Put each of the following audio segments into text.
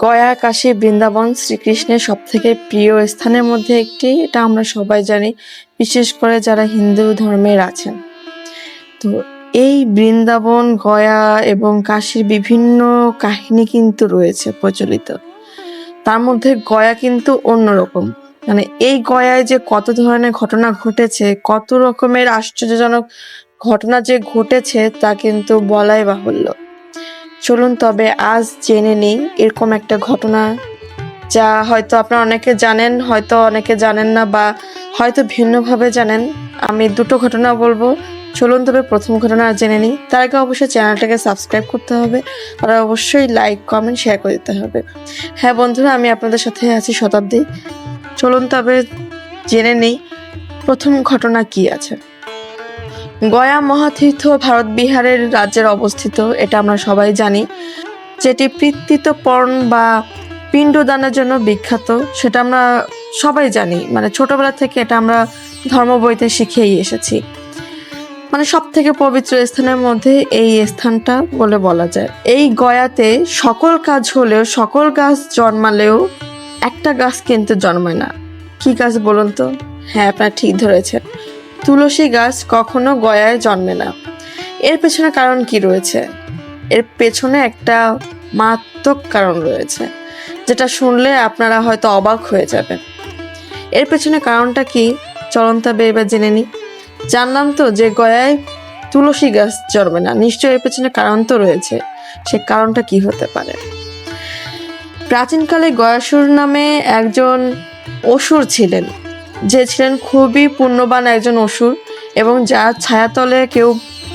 গয়া, কাশী, বৃন্দাবন শ্রীকৃষ্ণের সব থেকে প্রিয় স্থানের মধ্যে একটি, এটা আমরা সবাই জানি, বিশেষ করে যারা হিন্দু ধর্মের আছেন। তো এই বৃন্দাবন, গয়া এবং কাশীর বিভিন্ন কাহিনী কিন্তু রয়েছে প্রচলিত। তার মধ্যে গয়া কিন্তু অন্যরকম। মানে এই গয়ায় যে কত ধরনের ঘটনা ঘটেছে, কত রকমের আশ্চর্যজনক ঘটনা যে ঘটেছে, তা কিন্তু বলাই বাহুল্য। চলুন তবে আজ জেনে নিই এরকম একটা ঘটনা যা হয়তো আপনারা অনেকে জানেন, হয়তো অনেকে জানেন না বা হয়তো ভিন্নভাবে জানেন। আমি দুটো ঘটনা বলব। চলুন তবে প্রথম ঘটনা জেনে নিই। তার আগে অবশ্যই চ্যানেলটাকে সাবস্ক্রাইব করতে হবে আর অবশ্যই লাইক, কমেন্ট শেয়ার করে দিতে হবে। হ্যাঁ বন্ধুরা, আমি আপনাদের সাথে আছি শতাব্দী। চলুন তবে জেনে নিই প্রথম ঘটনা কি আছে। গয়া মহাতীর্থ ভারত বিহারের রাজ্যের অবস্থিত, এটা আমরা সবাই জানি। যেটি পর্ণ বা পিণ্ডদানের জন্য বিখ্যাত, সেটা আমরা সবাই জানি। মানে ছোটবেলা থেকে এটা আমরা ধর্ম বইতে শিখেই এসেছি। মানে সব থেকে পবিত্র স্থানের মধ্যে এই স্থানটা বলে বলা যায়। এই গয়াতে সকল কাজ হলেও, সকল গাছ জন্মালেও একটা গাছ কিন্তু জন্মায় না। কি গাছ বলুন তো? হ্যাঁ আপনারা ঠিক ধরেছেন। তুলসী গাছ কখনো গয়ায় জন্মে না। এর পেছনে কারণ কি রয়েছে? এর পেছনে একটা মারাত্মক কারণ রয়েছে, যেটা শুনলে আপনারা হয়তো অবাক হয়ে যাবেন। এর পেছনে কারণটা কি? চলন তবে এবার জেনে নিই। জানলাম তো যে গয়ায় তুলসী গাছ জন্মে না, নিশ্চয়ই এর পেছনে কারণ তো রয়েছে। সে কারণটা কি হতে পারে? প্রাচীনকালে গয়াসুর নামে একজন অসুর ছিলেন। যে ছিলেন খুবই পুণ্যবান একজন অসুর এবং যার ছায়াতলে কেউ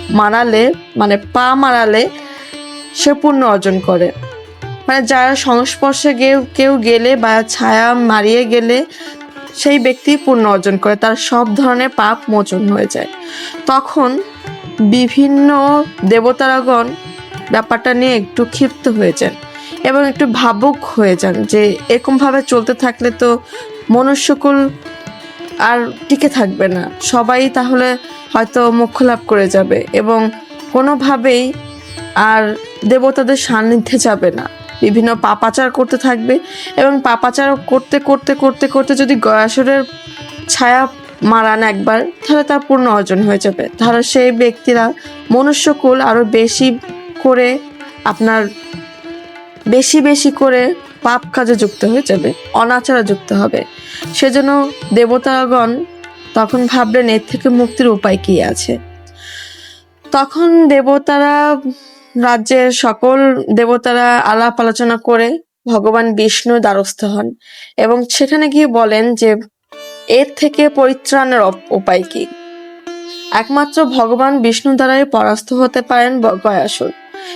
মারালে মানে পা মারালে সে পুণ্য অর্জন করে। মানে যারা সংস্পর্শে কেউ কেউ গেলে বা ছায়া মারিয়ে গেলে সেই ব্যক্তি পুণ্য অর্জন করে, তার সব ধরনের পাপ মোচন হয়ে যায়। তখন বিভিন্ন দেবতারাগণ ব্যাপারটা নিয়ে একটু ক্ষিপ্ত হয়ে যান এবং একটু ভাবুক হয়ে যান যে এরকমভাবে চলতে থাকলে তো মনুষ্যকুল আর টিকে থাকবে না। সবাই তাহলে হয়তো মোক্ষ লাভ করে যাবে এবং কোনোভাবেই আর দেবতাদের সান্নিধ্যে যাবে না। বিভিন্ন পাপাচার করতে থাকবে এবং পাপাচার করতে করতে করতে করতে যদি গয়াসুরের ছায়া মারান একবার, তাহলে তার পূর্ণ অর্জন হয়ে যাবে। তাহলে সেই ব্যক্তিরা মনুষ্যকুল আরও বেশি করে আপনার, বেশি বেশি করে পাপ কাজে যুক্ত হয়ে যাবে, অনাচারে যুক্ত হবে। সেজন্য দেবতাগণ তখন ভাবলেন, এর থেকে মুক্তির উপায় কি আছে? তখন দেবতারা রাজ্যের সকল দেবতারা আলাপ আলোচনা করে ভগবান বিষ্ণু দ্বারস্থ হন এবং সেখানে গিয়ে বলেন যে, এর থেকে পরিত্রাণের উপায় কি? একমাত্র ভগবান বিষ্ণু দ্বারাই পরাস্ত হতে পারেন গয়াসুর।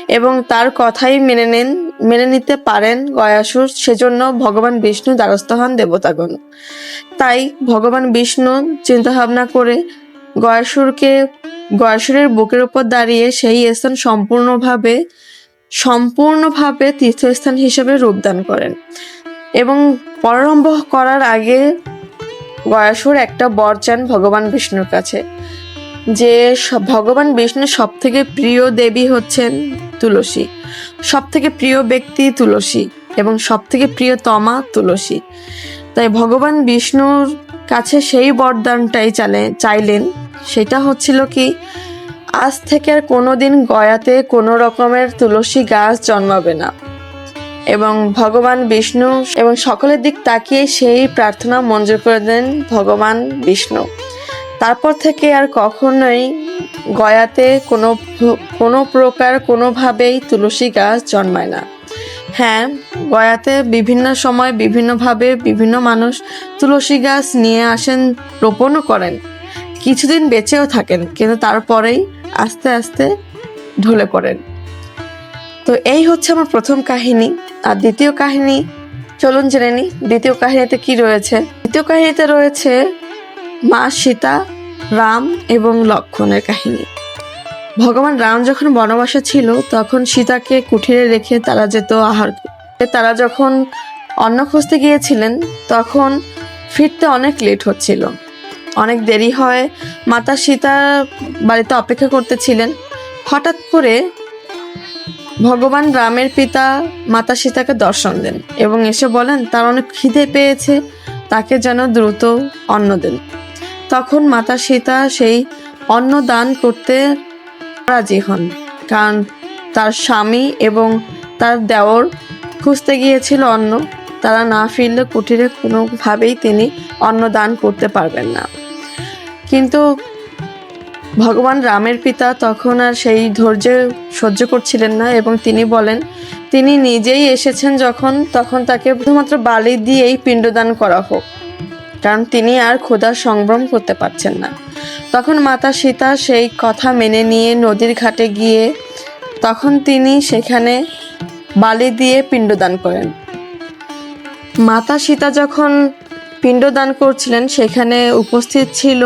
এবং তার কথাই মেনে নেন, মেনে নিতে পারেন গয়াসুর, সেজন্য ভগবান বিষ্ণু দ্বারস্থ হন দেবতাগণ। তাই ভগবান বিষ্ণু চিন্তা ভাবনা করে গয়াসুরকে, গয়াসুরের বুকের উপর দাঁড়িয়ে সেই স্থান সম্পূর্ণভাবে সম্পূর্ণভাবে তীর্থস্থান হিসেবে রূপদান করেন। এবং পরারম্ভ করার আগে গয়াসুর একটা বর চান ভগবান বিষ্ণুর কাছে। যে ভগবান বিষ্ণুর সব থেকে প্রিয় দেবী হচ্ছেন তুলসী। সব থেকে প্রিয় ব্যক্তি তুলসী এবং সব থেকে প্রিয়তমা তুলসী। তাই ভগবান বিষ্ণুর কাছে সেই বরদানটাই চালে চাইলেন। সেটা হচ্ছিল কি, আজ থেকে আর কোনো দিন গয়াতে কোনো রকমের তুলসী গাছ জন্মাবে না। এবং ভগবান বিষ্ণু এবং সকলের দিক তাকিয়ে সেই প্রার্থনা মঞ্জুর করে দেন ভগবান বিষ্ণু। তারপর থেকে আর কখনোই গয়াতে কোনো কোনো প্রকার কোনোভাবেই তুলসী গাছ জন্মায় না। হ্যাঁ গয়াতে বিভিন্ন সময় বিভিন্নভাবে বিভিন্ন মানুষ তুলসী গাছ নিয়ে আসেন, রোপণও করেন। কিছুদিন বেঁচেও থাকেন, কিন্তু তারপরেই আস্তে আস্তে ঢলে পড়েন। তো এই হচ্ছে আমার প্রথম কাহিনী। আর দ্বিতীয় কাহিনী, চলুন জেনে নিই, দ্বিতীয় কাহিনীতে কি রয়েছে? দ্বিতীয় কাহিনীতে রয়েছে মা সীতা রাম এবং লক্ষণের কাহিনী। ভগবান রাম যখন বনবাসে ছিল, তখন সীতাকে কুঠিরে রেখে তারা যেত আহার। তারা যখন অন্ন খুঁজতে গিয়েছিলেন, তখন ফিরতে অনেক লেট হচ্ছিল। অনেক দেরি হয় মাতা সীতা বাড়িতে অপেক্ষা করতেছিলেন। হঠাৎ করে ভগবান রামের পিতা মাতা সীতাকে দর্শন দেন এবং এসে বলেন, তার অনেক খিদে পেয়েছে, তাকে যেন দ্রুত অন্ন দেন। তখন মাতা সীতা সেই অন্ন দান করতে রাজি হন, কারণ তার স্বামী এবং তার দেওর খুঁজতে গিয়েছিল অন্ন। তারা না ফিরলে কুটিরে কোনোভাবেই তিনি অন্ন দান করতে পারবেন না। কিন্তু ভগবান রামের পিতা তখন আর সেই ধৈর্য সহ্য করছিলেন না এবং তিনি বলেন, তিনি নিজেই এসেছেন যখন, তখন তাকে শুধুমাত্র বালি দিয়েই পিণ্ডদান করা হোক। কারণ তিনি আর ক্ষুধার সংভ্রম করতে পারছেন না। তখন মাতা সীতা সেই কথা মেনে নিয়ে নদীর ঘাটে গিয়ে তখন তিনি সেখানে বালি দিয়ে পিণ্ডদান করেন। মাতা সীতা যখন পিণ্ডদান করছিলেন, সেখানে উপস্থিত ছিল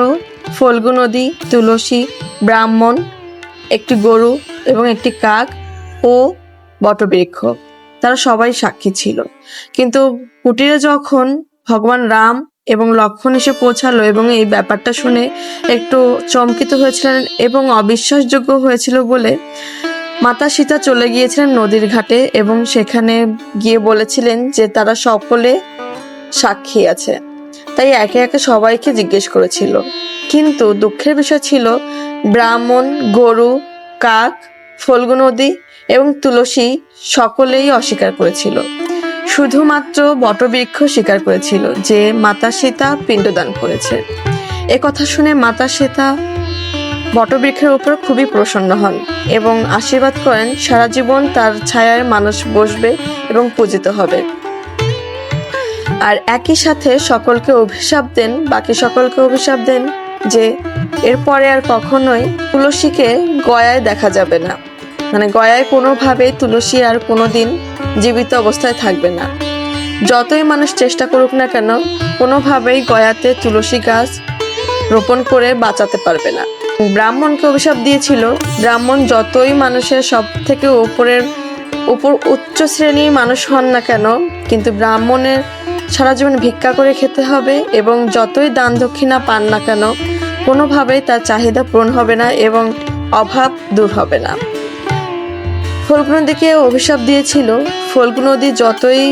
ফল্গু নদী, তুলসী, ব্রাহ্মণ, একটি গরু এবং একটি কাক ও বটবৃক্ষ। তারা সবাই সাক্ষী ছিল। কিন্তু কুটিরে যখন ভগবান রাম এবং লক্ষণ এসে পৌঁছালো এবং এই ব্যাপারটা শুনে একটু চমকিত হয়েছিলেন এবং অবিশ্বাসযোগ্য হয়েছিল বলে মাতা সীতা চলে গিয়েছিলেন নদীর ঘাটে এবং সেখানে গিয়ে বলেছিলেন যে তারা সকলে সাক্ষী আছে। তাই একে একে সবাইকে জিজ্ঞেস করেছিল। কিন্তু দুঃখের বিষয় ছিল, ব্রাহ্মণ, গরু, কাক ফল্গু নদী এবং তুলসী সকলেই অস্বীকার করেছিল। শুধুমাত্র বটবৃক্ষ স্বীকার করেছিল যে মাতা সীতা পিণ্ডদান করেছে। এ কথা শুনে মাতা সীতা বটবৃক্ষের উপর খুবই প্রসন্ন হন এবং আশীর্বাদ করেন সারা জীবন তার ছায়ায় মানুষ বসবে এবং পূজিত হবে। আর একই সাথে সকলকে অভিশাপ দেন, বাকি সকলকে অভিশাপ দেন যে এরপরে আর কখনোই তুলসীকে গয়ায় দেখা যাবে না। মানে গয়ায় কোনোভাবেই তুলসী আর কোনোদিন জীবিত অবস্থায় থাকবে না। যতই মানুষ চেষ্টা করুক না কেন, কোনোভাবেই গয়াতে তুলসী গাছ রোপণ করে বাঁচাতে পারবে না। ব্রাহ্মণকে অভিশাপ দিয়েছিল, ব্রাহ্মণ যতই মানুষের সব থেকে উপরের উপর উচ্চ শ্রেণির মানুষ হন না কেন, কিন্তু ব্রাহ্মণের সারা জীবন ভিক্ষা করে খেতে হবে এবং যতই দান দক্ষিণা পান না কেন, কোনোভাবেই তার চাহিদা পূরণ হবে না এবং অভাব দূর হবে না। ফল্গু নদীকে অভিশাপ দিয়েছিল। ফল্গু নদী যতই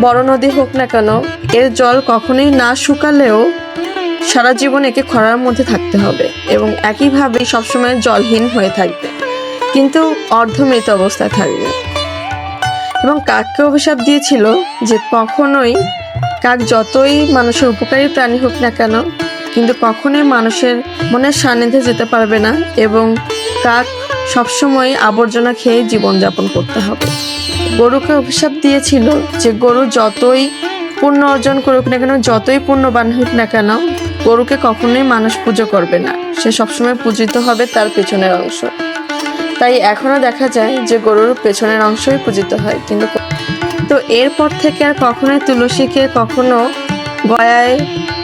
বড় নদী হোক না কেন, এর জল কখনোই না শুকালেও সারা জীবন একে খরার মধ্যে থাকতে হবে এবং একইভাবে সবসময় জলহীন হয়ে থাকবে। কিন্তু অর্ধমৃত অবস্থায় থাকবে। এবং কাককে অভিশাপ দিয়েছিল যে কখনোই কাক যতই মানুষের উপকারী প্রাণী হোক না কেন, কিন্তু কখনোই মানুষের মনের সান্নিধ্যে যেতে পারবে না এবং কাক সবসময় আবর্জনা খেয়ে জীবনযাপন করতে হবে। গরুকে অভিশাপ দিয়েছিল যে গরু যতই পুণ্য অর্জন করুক না কেন, যতই পুণ্যবান হোক না কেন, গরুকে কখনোই মানুষ পুজো করবে না। সে সবসময় পূজিত হবে তার পেছনের অংশ। তাই এখনও দেখা যায় যে গরুর পেছনের অংশই পূজিত হয়, কিন্তু তো এরপর থেকে আর কখনোই তুলসীকে কখনো গয়ায়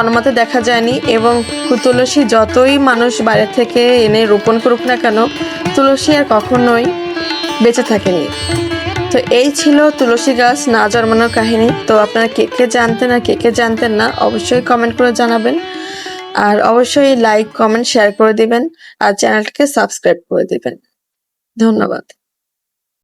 অনুমতে দেখা যায়নি এবং তুলসী যতই মানুষ বাইরে থেকে এনে রোপণ করুক না কেন তুলসী আর কখনোই বেঁচে থাকেনি। তো এই ছিল তুলসী গাছ না জন্মানোর কাহিনী। তো আপনারা কে কে জানতেন আর কে কে জানতেন না, অবশ্যই কমেন্ট করে জানাবেন। আর অবশ্যই লাইক কমেন্ট শেয়ার করে দিবেন। আর চ্যানেলটাকে সাবস্ক্রাইব করে দিবেন। ধন্যবাদ।